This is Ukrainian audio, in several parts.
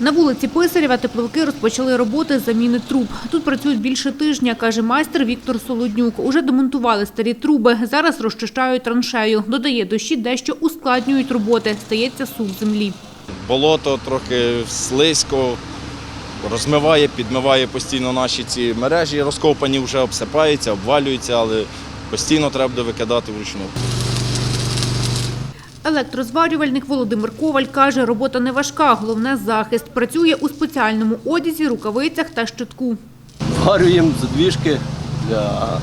На вулиці Писарєва тепловики розпочали роботи з заміни труб. Тут працюють більше тижня, каже майстер Віктор Солоднюк. Уже демонтували старі труби. Зараз розчищають траншею. Додає, дощі дещо ускладнюють роботи. Стається сув землі. болото, трохи слизько, розмиває, підмиває постійно наші ці мережі, розкопані вже обсипаються, обвалюються, але постійно треба викидати вручну. Електрозварювальник Володимир Коваль каже, робота не важка, головне – захист. Працює у спеціальному одязі, рукавицях та щитку. Варюємо задвіжки для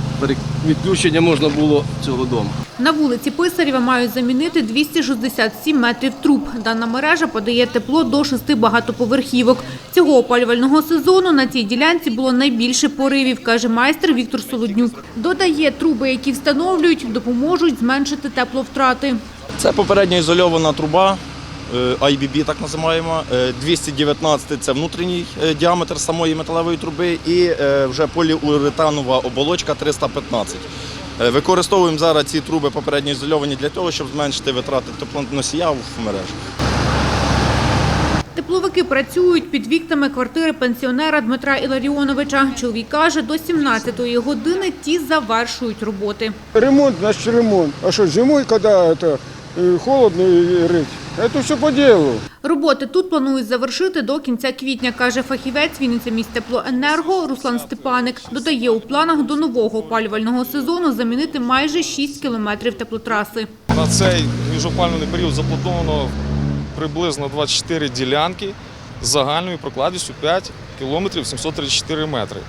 відключення можна було цього дому. На вулиці Писарєва мають замінити 267 метрів труб. Дана мережа подає тепло до шести багатоповерхівок. Цього опалювального сезону на цій ділянці було найбільше поривів, каже майстер Віктор Солоднюк. Додає, труби, які встановлюють, допоможуть зменшити тепловтрати. Це попередньо ізольована труба, е, IBB так називаємо. Е, 219 – це внутрішній е, діаметр самої металевої труби і е, вже поліуретанова оболочка 315. Е, Використовуємо зараз ці труби попередньо ізольовані для того, щоб зменшити витрати теплоносія в мережах. Тепловики працюють під вікнами квартири пенсіонера Дмитра Іларіоновича. Чоловік каже, до 17-ї години ті завершують роботи. Ремонт, значит ремонт. А зимой, когда это э, холодно и рыть? Это все по делу. Роботи тут планують завершити до кінця квітня, каже фахівець Вінниця міськтеплоенерго Руслан Степаник. Додає, у планах до нового опалювального сезону замінити майже 6 кілометрів теплотраси. На цей міжопалювальний період заплановано приблизно 24 ділянки з загальною прокладістю 5 кілометрів 734 метри.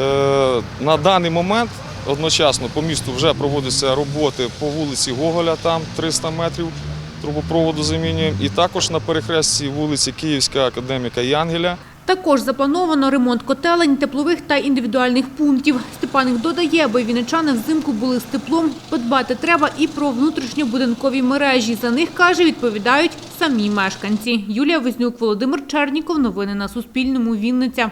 Е, На даний момент одночасно по місту вже проводяться роботи по вулиці Гоголя, там 300 метрів трубопроводу замінюємо. І також на перехресті вулиці Київська академіка Янгеля Також заплановано ремонт котелень, теплових та індивідуальних пунктів. Степаник додає, аби вінничани взимку були з теплом, подбати треба і про внутрішньобудинкові мережі. За них, каже, відповідають самі мешканці. Юлія Вознюк, Володимир Черніков. Новини на Суспільному. Вінниця.